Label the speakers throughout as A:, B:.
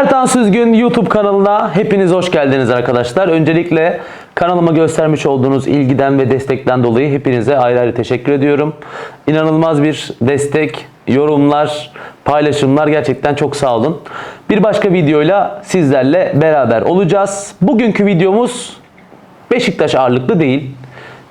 A: Ertan Süzgün YouTube kanalına hepiniz hoş geldiniz arkadaşlar. Öncelikle kanalıma göstermiş olduğunuz ilgiden ve destekten dolayı hepinize ayrı ayrı teşekkür ediyorum. İnanılmaz bir destek, yorumlar, paylaşımlar gerçekten çok sağ olun. Bir başka videoyla sizlerle beraber olacağız. Bugünkü videomuz Beşiktaş ağırlıklı değil.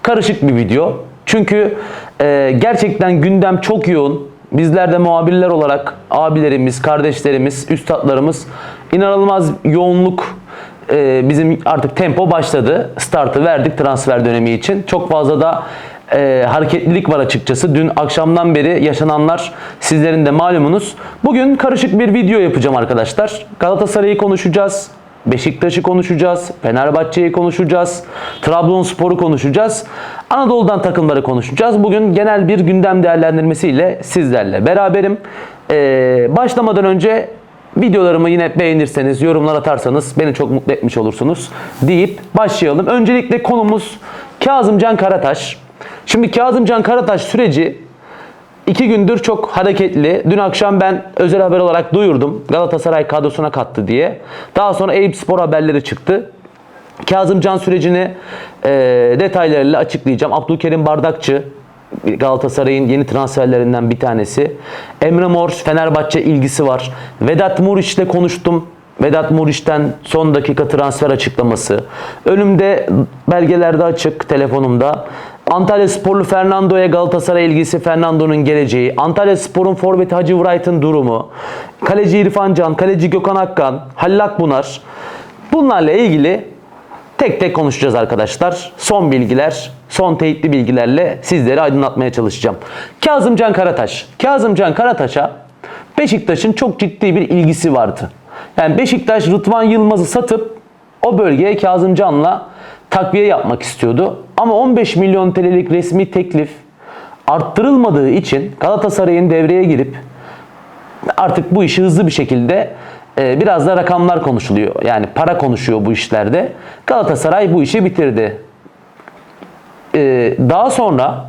A: Karışık bir video. Çünkü e, gerçekten gündem çok yoğun. Bizler de muhabirler olarak abilerimiz, kardeşlerimiz, üstadlarımız inanılmaz yoğunluk e, bizim artık tempo başladı. Startı verdik transfer dönemi için. Çok fazla da e, hareketlilik var açıkçası. Dün akşamdan beri yaşananlar sizlerin de malumunuz. Bugün karışık bir video yapacağım arkadaşlar. Galatasaray'ı konuşacağız. Beşiktaş'ı konuşacağız, Fenerbahçe'yi konuşacağız, Trabzonspor'u konuşacağız, Anadolu'dan takımları konuşacağız. Bugün genel bir gündem değerlendirmesiyle sizlerle beraberim. Ee, başlamadan önce videolarımı yine beğenirseniz, yorumlar atarsanız beni çok mutlu etmiş olursunuz deyip başlayalım. Öncelikle konumuz Kazımcan Karataş. Şimdi Kazımcan Karataş süreci İki gündür çok hareketli. Dün akşam ben özel haber olarak duyurdum. Galatasaray kadrosuna kattı diye. Daha sonra Eyüp Spor haberleri çıktı. Kazımcan sürecini e, detaylarıyla açıklayacağım. Abdülkerim Bardakçı Galatasaray'ın yeni transferlerinden bir tanesi. Emre Mor Fenerbahçe ilgisi var. Vedat Muriç'le konuştum. Vedat Muriç'ten son dakika transfer açıklaması. Önümde belgelerde açık telefonumda. Antalya Sporlu Fernando'ya Galatasaray ilgisi Fernando'nun geleceği. Antalya Spor'un forveti Hacı Wright'ın durumu. Kaleci İrfan Can, kaleci Gökhan Akkan, Halil Akbunar. Bunlarla ilgili tek tek konuşacağız arkadaşlar. Son bilgiler, son teyitli bilgilerle sizleri aydınlatmaya çalışacağım. Kazımcan Karataş. Kazımcan Karataş'a Beşiktaş'ın çok ciddi bir ilgisi vardı. Yani Beşiktaş Rıdvan Yılmaz'ı satıp o bölgeye Kazımcan'la takviye yapmak istiyordu. Ama 15 milyon TL'lik resmi teklif arttırılmadığı için Galatasaray'ın devreye girip artık bu işi hızlı bir şekilde e, biraz da rakamlar konuşuluyor. Yani para konuşuyor bu işlerde. Galatasaray bu işi bitirdi. E, daha sonra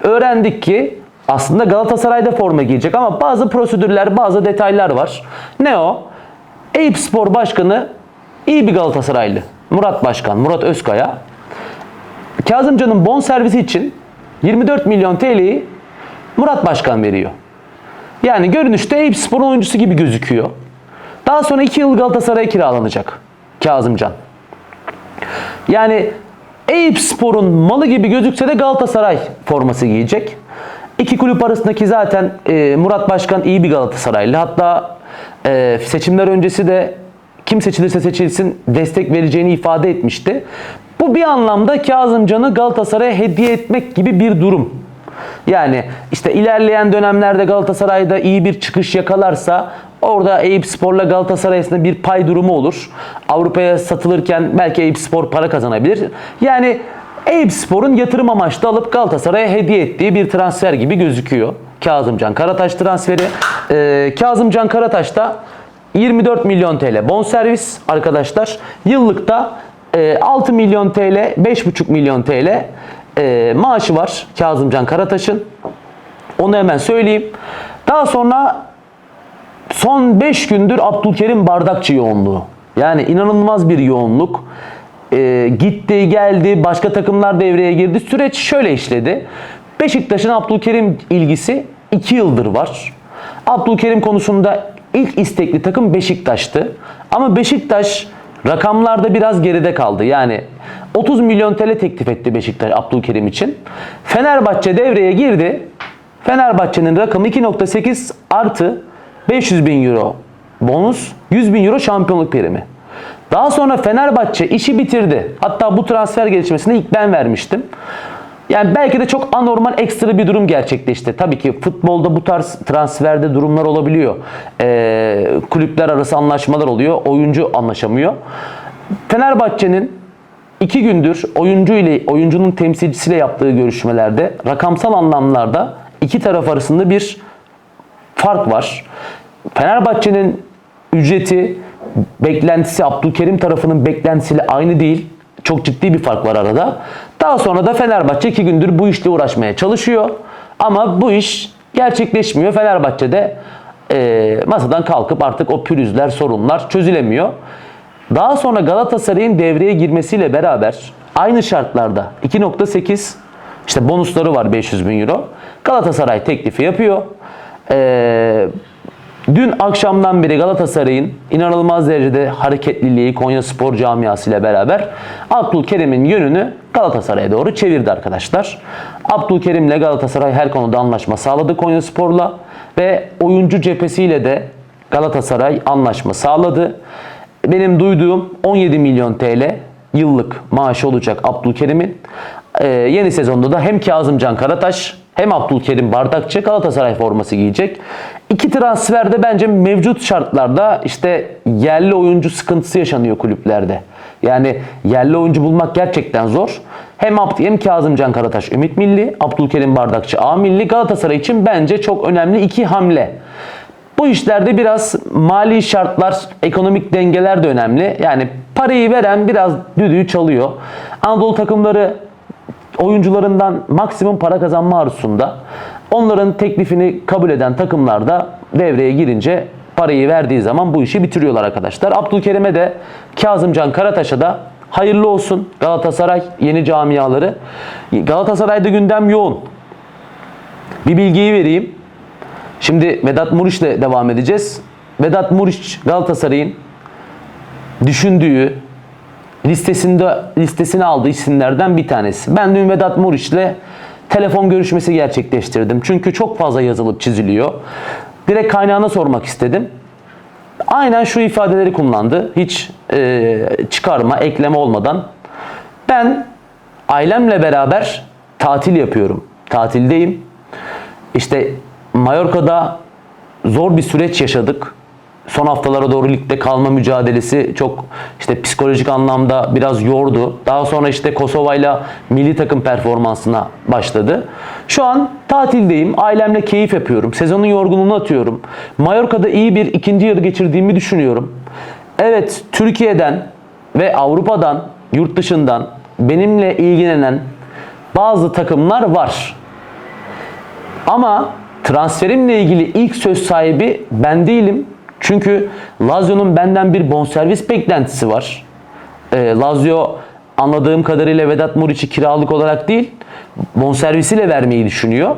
A: öğrendik ki aslında Galatasaray'da forma giyecek ama bazı prosedürler, bazı detaylar var. Ne o? Eyüp Spor Başkanı iyi bir Galatasaraylı. Murat Başkan, Murat Özkaya. Kazımcan'ın bon servisi için 24 milyon TL'yi Murat Başkan veriyor. Yani görünüşte Eyüp Spor'un oyuncusu gibi gözüküyor. Daha sonra 2 yıl Galatasaray'a kiralanacak Kazımcan. Yani Eyüp Spor'un malı gibi gözükse de Galatasaray forması giyecek. İki kulüp arasındaki zaten e, Murat Başkan iyi bir Galatasaraylı. Hatta e, seçimler öncesi de kim seçilirse seçilsin destek vereceğini ifade etmişti. Bu bir anlamda Kazımcan'ı Galatasaray'a hediye etmek gibi bir durum. Yani işte ilerleyen dönemlerde Galatasaray'da iyi bir çıkış yakalarsa orada Eyüp Spor'la Galatasaray bir pay durumu olur. Avrupa'ya satılırken belki Eyüp Spor para kazanabilir. Yani Eyüp Spor'un yatırım amaçlı alıp Galatasaray'a hediye ettiği bir transfer gibi gözüküyor. Kazımcan Karataş transferi. Ee, Kazımcan Karataş da 24 milyon TL bonservis arkadaşlar. Yıllıkta e, 6 milyon TL, 5,5 milyon TL e, maaşı var Kazımcan Karataş'ın. Onu hemen söyleyeyim. Daha sonra son 5 gündür Abdülkerim Bardakçı yoğunluğu. Yani inanılmaz bir yoğunluk. E, gitti, geldi, başka takımlar devreye girdi. Süreç şöyle işledi. Beşiktaş'ın Abdülkerim ilgisi 2 yıldır var. Abdülkerim konusunda ilk istekli takım Beşiktaş'tı. Ama Beşiktaş rakamlarda biraz geride kaldı. Yani 30 milyon TL teklif etti Beşiktaş Abdülkerim için. Fenerbahçe devreye girdi. Fenerbahçe'nin rakamı 2.8 artı 500 bin euro bonus, 100 bin euro şampiyonluk primi. Daha sonra Fenerbahçe işi bitirdi. Hatta bu transfer gelişmesini ilk ben vermiştim. Yani belki de çok anormal ekstra bir durum gerçekleşti. Tabii ki futbolda bu tarz transferde durumlar olabiliyor. Ee, kulüpler arası anlaşmalar oluyor. Oyuncu anlaşamıyor. Fenerbahçe'nin iki gündür oyuncu ile oyuncunun temsilcisiyle yaptığı görüşmelerde rakamsal anlamlarda iki taraf arasında bir fark var. Fenerbahçe'nin ücreti beklentisi Abdülkerim tarafının beklentisiyle aynı değil. Çok ciddi bir fark var arada. Daha sonra da Fenerbahçe iki gündür bu işle uğraşmaya çalışıyor. Ama bu iş gerçekleşmiyor. Fenerbahçe'de e, masadan kalkıp artık o pürüzler, sorunlar çözülemiyor. Daha sonra Galatasaray'ın devreye girmesiyle beraber aynı şartlarda 2.8 işte bonusları var 500 bin euro. Galatasaray teklifi yapıyor. Ee, dün akşamdan beri Galatasaray'ın inanılmaz derecede hareketliliği Konya Spor camiası ile beraber Abdülkerim'in yönünü Galatasaray'a doğru çevirdi arkadaşlar. Abdülkerim ile Galatasaray her konuda anlaşma sağladı Konya Spor'la ve oyuncu cephesiyle de Galatasaray anlaşma sağladı. Benim duyduğum 17 milyon TL yıllık maaşı olacak Abdülkerim'in. Ee, yeni sezonda da hem Kazımcan Karataş hem Abdülkerim Bardakçı Galatasaray forması giyecek. İki transferde bence mevcut şartlarda işte yerli oyuncu sıkıntısı yaşanıyor kulüplerde. Yani yerli oyuncu bulmak gerçekten zor. Hem Abd hem Kazımcan Karataş Ümit Milli, Abdülkerim Bardakçı A Milli Galatasaray için bence çok önemli iki hamle. Bu işlerde biraz mali şartlar, ekonomik dengeler de önemli. Yani parayı veren biraz düdüğü çalıyor. Anadolu takımları oyuncularından maksimum para kazanma arzusunda. Onların teklifini kabul eden takımlar da devreye girince parayı verdiği zaman bu işi bitiriyorlar arkadaşlar. Abdülkerim'e de Kazımcan Karataş'a da hayırlı olsun Galatasaray yeni camiaları. Galatasaray'da gündem yoğun. Bir bilgiyi vereyim. Şimdi Vedat Muriç'le devam edeceğiz. Vedat Muriç Galatasaray'ın düşündüğü listesinde listesine aldığı isimlerden bir tanesi. Ben dün Vedat Muriç'le telefon görüşmesi gerçekleştirdim. Çünkü çok fazla yazılıp çiziliyor. Direkt kaynağına sormak istedim. Aynen şu ifadeleri kullandı. Hiç e, çıkarma, ekleme olmadan. Ben ailemle beraber tatil yapıyorum. Tatildeyim. İşte Mallorca'da zor bir süreç yaşadık. Son haftalara doğru ligde kalma mücadelesi çok işte psikolojik anlamda biraz yordu. Daha sonra işte Kosova'yla milli takım performansına başladı. Şu an tatildeyim. Ailemle keyif yapıyorum. Sezonun yorgunluğunu atıyorum. Mallorca'da iyi bir ikinci yarı geçirdiğimi düşünüyorum. Evet, Türkiye'den ve Avrupa'dan, yurt dışından benimle ilgilenen bazı takımlar var. Ama transferimle ilgili ilk söz sahibi ben değilim. Çünkü Lazio'nun benden bir bonservis beklentisi var. Ee, Lazio anladığım kadarıyla Vedat Muriç'i kiralık olarak değil, bonservisiyle vermeyi düşünüyor.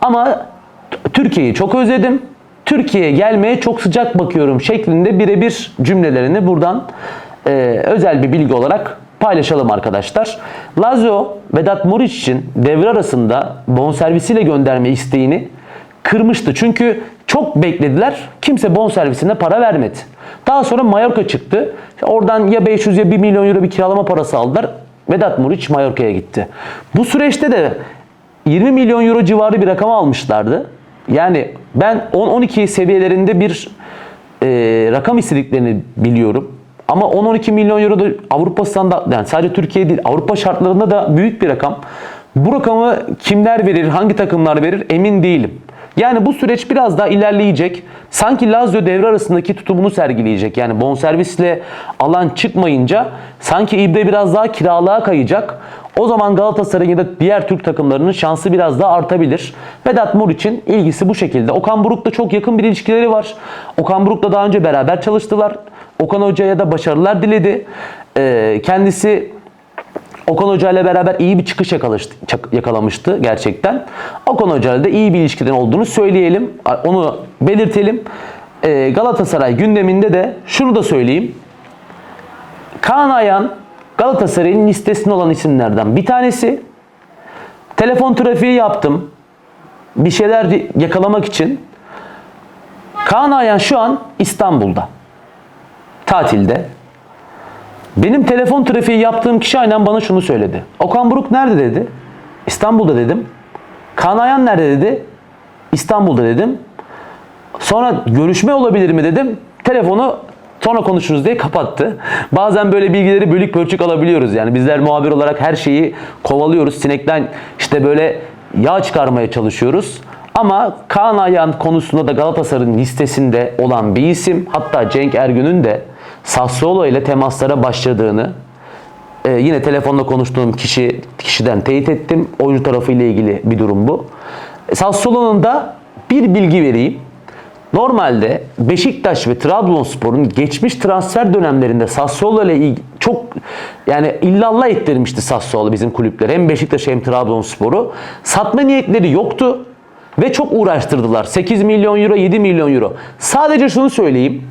A: Ama Türkiye'yi çok özledim. Türkiye'ye gelmeye çok sıcak bakıyorum şeklinde birebir cümlelerini buradan e, özel bir bilgi olarak paylaşalım arkadaşlar. Lazio Vedat Muriç için devre arasında bonservisiyle gönderme isteğini kırmıştı. Çünkü çok beklediler. Kimse bonservisine para vermedi. Daha sonra Mallorca çıktı. Oradan ya 500 ya 1 milyon euro bir kiralama parası aldılar. Vedat Muriç Mallorca'ya gitti. Bu süreçte de 20 milyon euro civarı bir rakam almışlardı. Yani ben 10-12 seviyelerinde bir e, rakam istediklerini biliyorum. Ama 10-12 milyon euro da Avrupa standart yani sadece Türkiye değil Avrupa şartlarında da büyük bir rakam. Bu rakamı kimler verir, hangi takımlar verir emin değilim. Yani bu süreç biraz daha ilerleyecek. Sanki Lazio devre arasındaki tutumunu sergileyecek. Yani bonservisle alan çıkmayınca sanki İbde biraz daha kiralığa kayacak. O zaman Galatasaray'ın ya da diğer Türk takımlarının şansı biraz daha artabilir. Vedat Muriç'in ilgisi bu şekilde. Okan Buruk'la çok yakın bir ilişkileri var. Okan Buruk'la daha önce beraber çalıştılar. Okan Hoca'ya da başarılar diledi. Ee, kendisi Okan Hoca ile beraber iyi bir çıkış yakalamıştı, gerçekten. Okan Hoca ile de iyi bir ilişkiden olduğunu söyleyelim. Onu belirtelim. Ee, Galatasaray gündeminde de şunu da söyleyeyim. Kaan Ayhan Galatasaray'ın listesinde olan isimlerden bir tanesi. Telefon trafiği yaptım. Bir şeyler yakalamak için. Kaan Ayhan şu an İstanbul'da. Tatilde. Benim telefon trafiği yaptığım kişi aynen bana şunu söyledi. Okan Buruk nerede dedi. İstanbul'da dedim. Kaan Ayhan nerede dedi. İstanbul'da dedim. Sonra görüşme olabilir mi dedim. Telefonu sonra konuşuruz diye kapattı. Bazen böyle bilgileri bölük pörçük alabiliyoruz. Yani bizler muhabir olarak her şeyi kovalıyoruz. Sinekten işte böyle yağ çıkarmaya çalışıyoruz. Ama Kaan Ayhan konusunda da Galatasaray'ın listesinde olan bir isim. Hatta Cenk Ergün'ün de Sassuolo ile temaslara başladığını e, yine telefonla konuştuğum kişi kişiden teyit ettim. Oyuncu tarafı ile ilgili bir durum bu. Sassuolo'nun da bir bilgi vereyim. Normalde Beşiktaş ve Trabzonspor'un geçmiş transfer dönemlerinde Sassuolo ile çok yani illallah ettirmişti Sassuolo bizim kulüpler. Hem Beşiktaş hem Trabzonspor'u. Satma niyetleri yoktu ve çok uğraştırdılar. 8 milyon euro, 7 milyon euro. Sadece şunu söyleyeyim.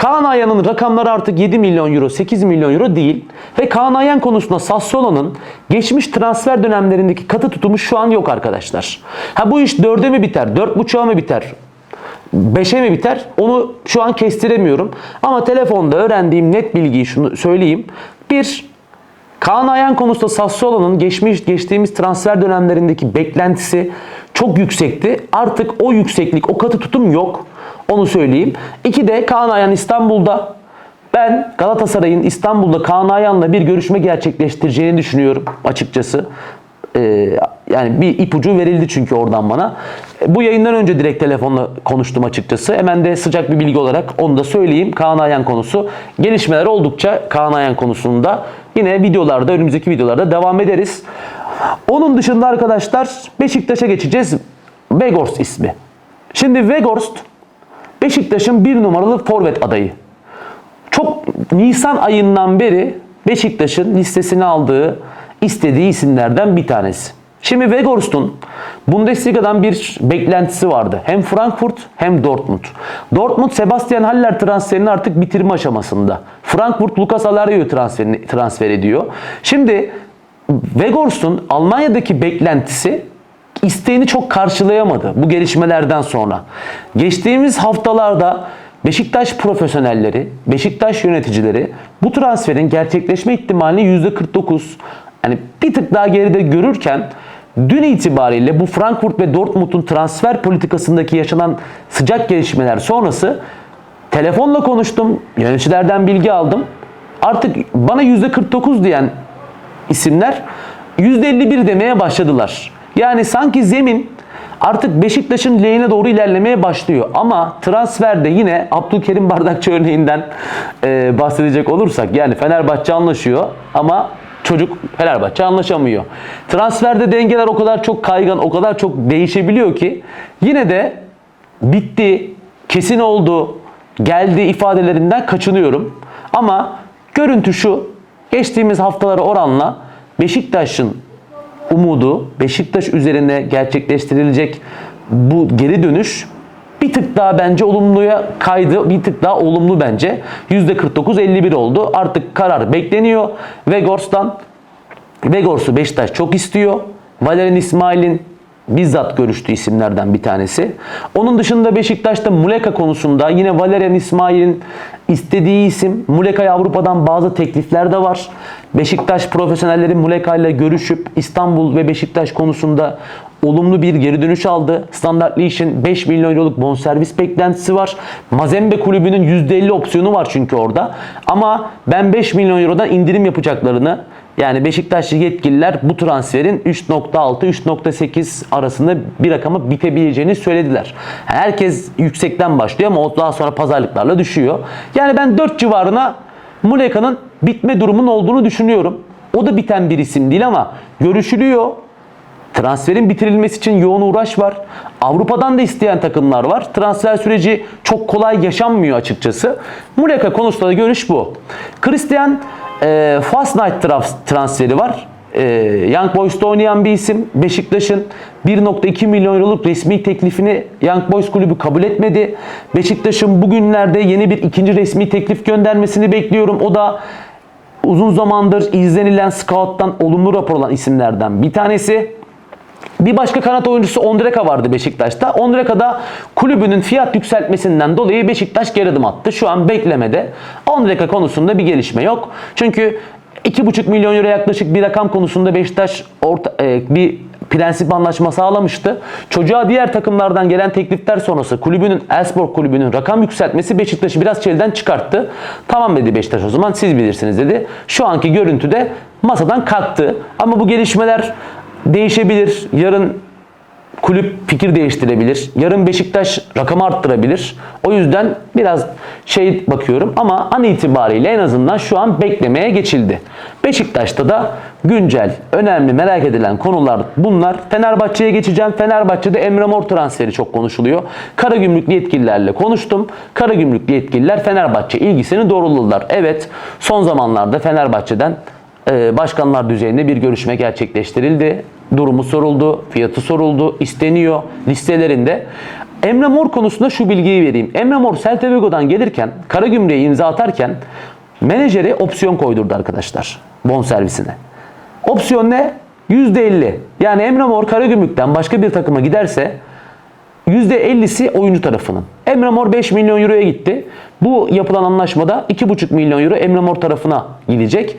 A: Kaan Ayhan'ın rakamları artık 7 milyon euro, 8 milyon euro değil. Ve Kaan Ayhan konusunda Sassuolo'nun geçmiş transfer dönemlerindeki katı tutumu şu an yok arkadaşlar. Ha bu iş 4'e mi biter, 4.5'a mı biter, 5'e mi biter? Onu şu an kestiremiyorum. Ama telefonda öğrendiğim net bilgiyi şunu söyleyeyim. Bir, Kaan Ayhan konusunda Sassuolo'nun geçmiş geçtiğimiz transfer dönemlerindeki beklentisi çok yüksekti. Artık o yükseklik, o katı tutum yok. Onu söyleyeyim. İki de Kaan Ayhan İstanbul'da. Ben Galatasaray'ın İstanbul'da Kaan Ayhan'la bir görüşme gerçekleştireceğini düşünüyorum açıkçası. Ee, yani bir ipucu verildi çünkü oradan bana. Bu yayından önce direkt telefonla konuştum açıkçası. Hemen de sıcak bir bilgi olarak onu da söyleyeyim. Kaan Ayhan konusu. Gelişmeler oldukça Kaan Ayhan konusunda yine videolarda, önümüzdeki videolarda devam ederiz. Onun dışında arkadaşlar Beşiktaş'a geçeceğiz. Weghorst ismi. Şimdi Weghorst Beşiktaş'ın bir numaralı forvet adayı. Çok Nisan ayından beri Beşiktaş'ın listesine aldığı, istediği isimlerden bir tanesi. Şimdi Weghorst'un Bundesliga'dan bir beklentisi vardı. Hem Frankfurt hem Dortmund. Dortmund Sebastian Haller transferini artık bitirme aşamasında. Frankfurt Lucas Alario'yu transfer ediyor. Şimdi Weghorst'un Almanya'daki beklentisi isteğini çok karşılayamadı bu gelişmelerden sonra. Geçtiğimiz haftalarda Beşiktaş profesyonelleri, Beşiktaş yöneticileri bu transferin gerçekleşme ihtimalini %49 yani bir tık daha geride görürken dün itibariyle bu Frankfurt ve Dortmund'un transfer politikasındaki yaşanan sıcak gelişmeler sonrası telefonla konuştum, yöneticilerden bilgi aldım. Artık bana %49 diyen isimler %51 demeye başladılar. Yani sanki zemin artık Beşiktaş'ın lehine doğru ilerlemeye başlıyor. Ama transferde yine Abdülkerim Bardakçı örneğinden e, bahsedecek olursak yani Fenerbahçe anlaşıyor ama çocuk Fenerbahçe anlaşamıyor. Transferde dengeler o kadar çok kaygan, o kadar çok değişebiliyor ki yine de bitti, kesin oldu, geldi ifadelerinden kaçınıyorum. Ama görüntü şu, geçtiğimiz haftalara oranla Beşiktaş'ın umudu, Beşiktaş üzerine gerçekleştirilecek bu geri dönüş bir tık daha bence olumluya kaydı. Bir tık daha olumlu bence. %49-51 oldu. Artık karar bekleniyor. Vegors'tan Vegors'u Beşiktaş çok istiyor. Valerian İsmail'in bizzat görüştüğü isimlerden bir tanesi. Onun dışında Beşiktaş'ta Muleka konusunda yine Valerian İsmail'in istediği isim. Muleka'ya Avrupa'dan bazı teklifler de var. Beşiktaş profesyonelleri Muleka ile görüşüp İstanbul ve Beşiktaş konusunda olumlu bir geri dönüş aldı. Standart Liège'in 5 milyon euroluk bonservis beklentisi var. Mazembe kulübünün %50 opsiyonu var çünkü orada. Ama ben 5 milyon eurodan indirim yapacaklarını yani Beşiktaşlı yetkililer bu transferin 3.6-3.8 arasında bir rakama bitebileceğini söylediler. Herkes yüksekten başlıyor ama o daha sonra pazarlıklarla düşüyor. Yani ben 4 civarına Muleka'nın bitme durumunun olduğunu düşünüyorum. O da biten bir isim değil ama görüşülüyor. Transferin bitirilmesi için yoğun uğraş var. Avrupa'dan da isteyen takımlar var. Transfer süreci çok kolay yaşanmıyor açıkçası. Muleka konusunda da görüş bu. Christian e, Fast Night trans- transferi var. E, Young Boys'ta oynayan bir isim. Beşiktaş'ın 1.2 milyon euroluk resmi teklifini Young Boys kulübü kabul etmedi. Beşiktaş'ın bugünlerde yeni bir ikinci resmi teklif göndermesini bekliyorum. O da uzun zamandır izlenilen scout'tan olumlu rapor alan isimlerden bir tanesi. Bir başka kanat oyuncusu Ondreka vardı Beşiktaş'ta. Ondreka da kulübünün fiyat yükseltmesinden dolayı Beşiktaş geri adım attı. Şu an beklemede. Ondreka konusunda bir gelişme yok. Çünkü 2,5 milyon euro yaklaşık bir rakam konusunda Beşiktaş orta, e, bir prensip anlaşma sağlamıştı. Çocuğa diğer takımlardan gelen teklifler sonrası kulübünün Elfsborg kulübünün rakam yükseltmesi Beşiktaş'ı biraz çelden çıkarttı. Tamam dedi Beşiktaş o zaman siz bilirsiniz dedi. Şu anki görüntüde masadan kalktı. Ama bu gelişmeler değişebilir. Yarın kulüp fikir değiştirebilir. Yarın Beşiktaş rakamı arttırabilir. O yüzden biraz şey bakıyorum ama an itibariyle en azından şu an beklemeye geçildi. Beşiktaş'ta da güncel, önemli, merak edilen konular bunlar. Fenerbahçe'ye geçeceğim. Fenerbahçe'de Emre Mor transferi çok konuşuluyor. Karagümrüklü yetkililerle konuştum. Karagümrüklü yetkililer Fenerbahçe ilgisini doğruladılar. Evet, son zamanlarda Fenerbahçe'den başkanlar düzeyinde bir görüşme gerçekleştirildi. Durumu soruldu, fiyatı soruldu, isteniyor listelerinde. Emre Mor konusunda şu bilgiyi vereyim. Emre Mor Celta gelirken, Karagümrük'e imza atarken menajeri opsiyon koydurdu arkadaşlar bonservisine. Opsiyon ne? %50. Yani Emre Mor Karagümrük'ten başka bir takıma giderse %50'si oyuncu tarafının. Emre Mor 5 milyon euroya gitti. Bu yapılan anlaşmada 2,5 milyon euro Emre Mor tarafına gidecek.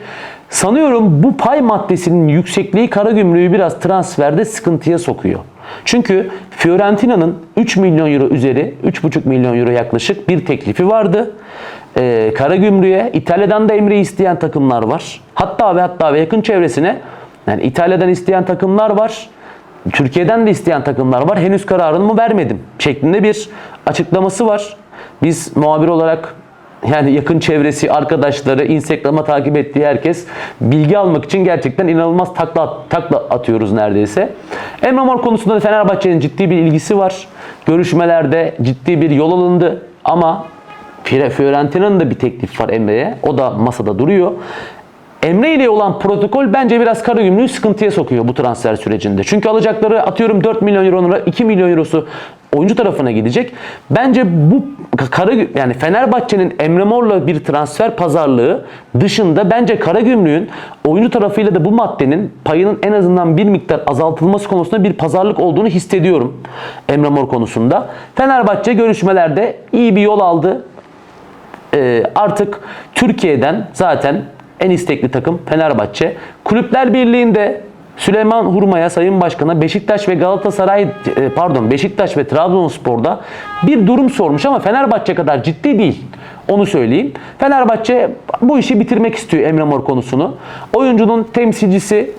A: Sanıyorum bu pay maddesinin yüksekliği Karagümrük'ü biraz transferde sıkıntıya sokuyor. Çünkü Fiorentina'nın 3 milyon euro üzeri 3,5 milyon euro yaklaşık bir teklifi vardı. Ee, Karagümrük'e İtalya'dan da Emre'yi isteyen takımlar var. Hatta ve hatta ve yakın çevresine yani İtalya'dan isteyen takımlar var. Türkiye'den de isteyen takımlar var. Henüz kararımı vermedim şeklinde bir açıklaması var. Biz muhabir olarak yani yakın çevresi, arkadaşları, Instagram'a takip ettiği herkes bilgi almak için gerçekten inanılmaz takla, takla atıyoruz neredeyse. Emre Mor konusunda da Fenerbahçe'nin ciddi bir ilgisi var. Görüşmelerde ciddi bir yol alındı ama Fiorentina'nın da bir teklif var Emre'ye. O da masada duruyor. Emre ile olan protokol bence biraz Karagümrük'ü sıkıntıya sokuyor bu transfer sürecinde. Çünkü alacakları atıyorum 4 milyon euro 2 milyon eurosu oyuncu tarafına gidecek. Bence bu Kara yani Fenerbahçe'nin Emre Mor'la bir transfer pazarlığı dışında bence Karagümrük'ün oyuncu tarafıyla da bu maddenin payının en azından bir miktar azaltılması konusunda bir pazarlık olduğunu hissediyorum Emre Mor konusunda. Fenerbahçe görüşmelerde iyi bir yol aldı. Ee, artık Türkiye'den zaten en istekli takım Fenerbahçe. Kulüpler Birliği'nde Süleyman Hurma'ya Sayın Başkan'a Beşiktaş ve Galatasaray e, pardon Beşiktaş ve Trabzonspor'da bir durum sormuş ama Fenerbahçe kadar ciddi değil. Onu söyleyeyim. Fenerbahçe bu işi bitirmek istiyor Emre Mor konusunu. Oyuncunun temsilcisi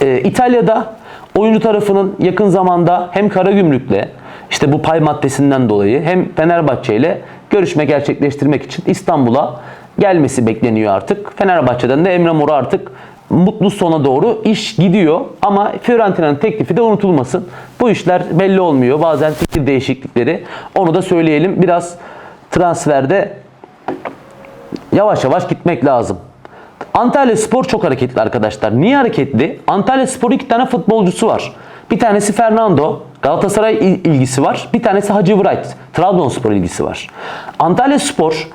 A: e, İtalya'da oyuncu tarafının yakın zamanda hem Karagümrük'le işte bu pay maddesinden dolayı hem Fenerbahçe ile görüşme gerçekleştirmek için İstanbul'a gelmesi bekleniyor artık. Fenerbahçe'den de Emre Mor'u artık mutlu sona doğru iş gidiyor. Ama Fiorentina'nın teklifi de unutulmasın. Bu işler belli olmuyor. Bazen fikir değişiklikleri. Onu da söyleyelim. Biraz transferde yavaş yavaş gitmek lazım. Antalya Spor çok hareketli arkadaşlar. Niye hareketli? Antalya Spor iki tane futbolcusu var. Bir tanesi Fernando, Galatasaray il- ilgisi var. Bir tanesi Hacı Wright, Trabzonspor ilgisi var. Antalya Spor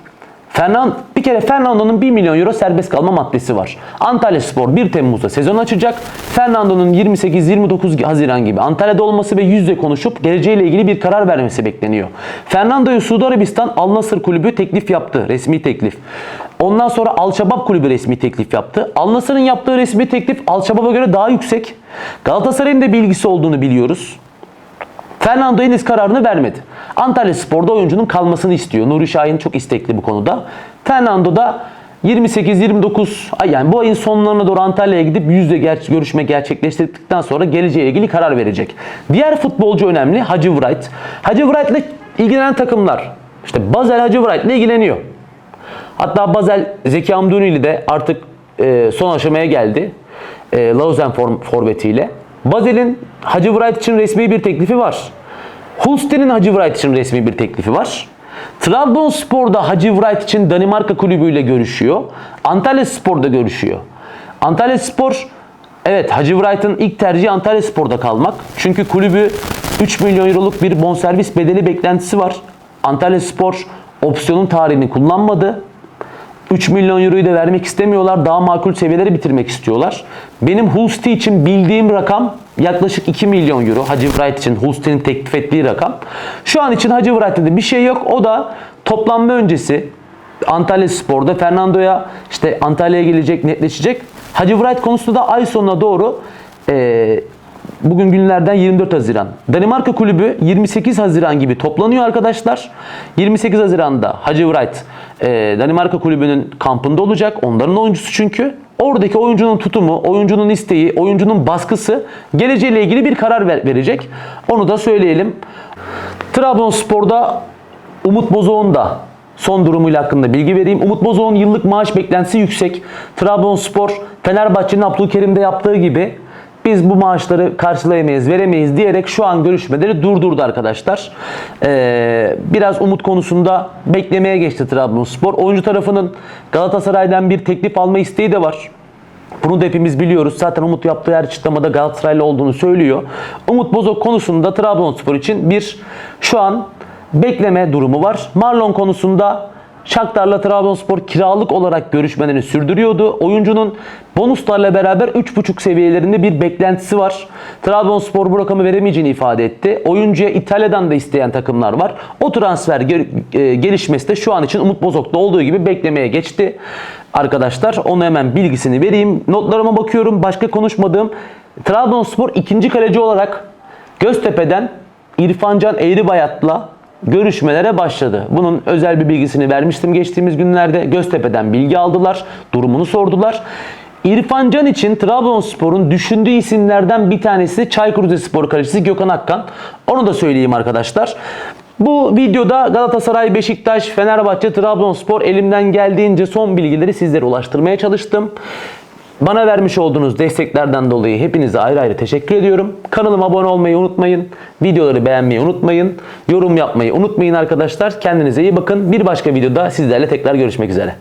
A: Fernand, bir kere Fernando'nun 1 milyon euro serbest kalma maddesi var. Antalya Spor 1 Temmuz'da sezon açacak. Fernando'nun 28-29 Haziran gibi Antalya'da olması ve yüzle konuşup geleceğiyle ilgili bir karar vermesi bekleniyor. Fernando'yu Suudi Arabistan Al Nassr kulübü teklif yaptı. Resmi teklif. Ondan sonra Al Şabab kulübü resmi teklif yaptı. Al Nassr'ın yaptığı resmi teklif Al Şabab'a göre daha yüksek. Galatasaray'ın da bilgisi olduğunu biliyoruz. Fernando henüz kararını vermedi. Antalya Spor'da oyuncunun kalmasını istiyor. Nuri Şahin çok istekli bu konuda. Fernando da 28-29 ay yani bu ayın sonlarına doğru Antalya'ya gidip yüzde ger- görüşme gerçekleştirdikten sonra geleceğe ilgili karar verecek. Diğer futbolcu önemli Hacı Wright. Hacı Wright ile ilgilenen takımlar işte Basel Hacı Wright ile ilgileniyor. Hatta Basel Zeki Amduni'li de artık e, son aşamaya geldi. E, Lausanne form, forvetiyle. Basel'in Hacı Wright için resmi bir teklifi var. Hulstein'in Hacı Wright için resmi bir teklifi var. Trabzonspor'da Hacı Wright için Danimarka kulübüyle görüşüyor. Antalya Spor'da görüşüyor. Antalya Spor evet Hacı Wright'ın ilk tercihi Antalya Spor'da kalmak. Çünkü kulübü 3 milyon euroluk bir bonservis bedeli beklentisi var. Antalya Spor opsiyonun tarihini kullanmadı. 3 milyon euroyu da vermek istemiyorlar. Daha makul seviyeleri bitirmek istiyorlar. Benim Hulsti için bildiğim rakam yaklaşık 2 milyon euro. Hacı Wright için Hulsti'nin teklif ettiği rakam. Şu an için Hacı Wright'te de bir şey yok. O da toplanma öncesi Antalya Spor'da Fernando'ya işte Antalya'ya gelecek netleşecek. Hacı Wright konusunda da ay sonuna doğru eee Bugün günlerden 24 Haziran. Danimarka kulübü 28 Haziran gibi toplanıyor arkadaşlar. 28 Haziran'da Hacı Wright e, Danimarka kulübünün kampında olacak. Onların oyuncusu çünkü. oradaki oyuncunun tutumu, oyuncunun isteği, oyuncunun baskısı geleceğiyle ilgili bir karar ver- verecek. Onu da söyleyelim. Trabzonspor'da Umut Bozok'un da son durumuyla hakkında bilgi vereyim. Umut Bozok'un yıllık maaş beklentisi yüksek. Trabzonspor Fenerbahçe'nin Abdülkerim'de yaptığı gibi biz bu maaşları karşılayamayız, veremeyiz diyerek şu an görüşmeleri durdurdu arkadaşlar. Ee, biraz umut konusunda beklemeye geçti Trabzonspor. Oyuncu tarafının Galatasaray'dan bir teklif alma isteği de var. Bunu da hepimiz biliyoruz. Zaten Umut yaptığı her açıklamada Galatasaraylı olduğunu söylüyor. Umut Bozok konusunda Trabzonspor için bir şu an bekleme durumu var. Marlon konusunda Shakhtar'la Trabzonspor kiralık olarak görüşmelerini sürdürüyordu. Oyuncunun bonuslarla beraber 3.5 seviyelerinde bir beklentisi var. Trabzonspor bu rakamı veremeyeceğini ifade etti. Oyuncuya İtalya'dan da isteyen takımlar var. O transfer e, gelişmesi de şu an için Umut Bozok'ta olduğu gibi beklemeye geçti. Arkadaşlar onu hemen bilgisini vereyim. Notlarıma bakıyorum. Başka konuşmadığım Trabzonspor ikinci kaleci olarak Göztepe'den İrfancan Eğribayat'la görüşmelere başladı. Bunun özel bir bilgisini vermiştim geçtiğimiz günlerde. Göztepe'den bilgi aldılar, durumunu sordular. İrfan Can için Trabzonspor'un düşündüğü isimlerden bir tanesi Çaykur Rizespor kalecisi Gökhan Akkan. Onu da söyleyeyim arkadaşlar. Bu videoda Galatasaray, Beşiktaş, Fenerbahçe, Trabzonspor elimden geldiğince son bilgileri sizlere ulaştırmaya çalıştım. Bana vermiş olduğunuz desteklerden dolayı hepinize ayrı ayrı teşekkür ediyorum. Kanalıma abone olmayı unutmayın. Videoları beğenmeyi unutmayın. Yorum yapmayı unutmayın arkadaşlar. Kendinize iyi bakın. Bir başka videoda sizlerle tekrar görüşmek üzere.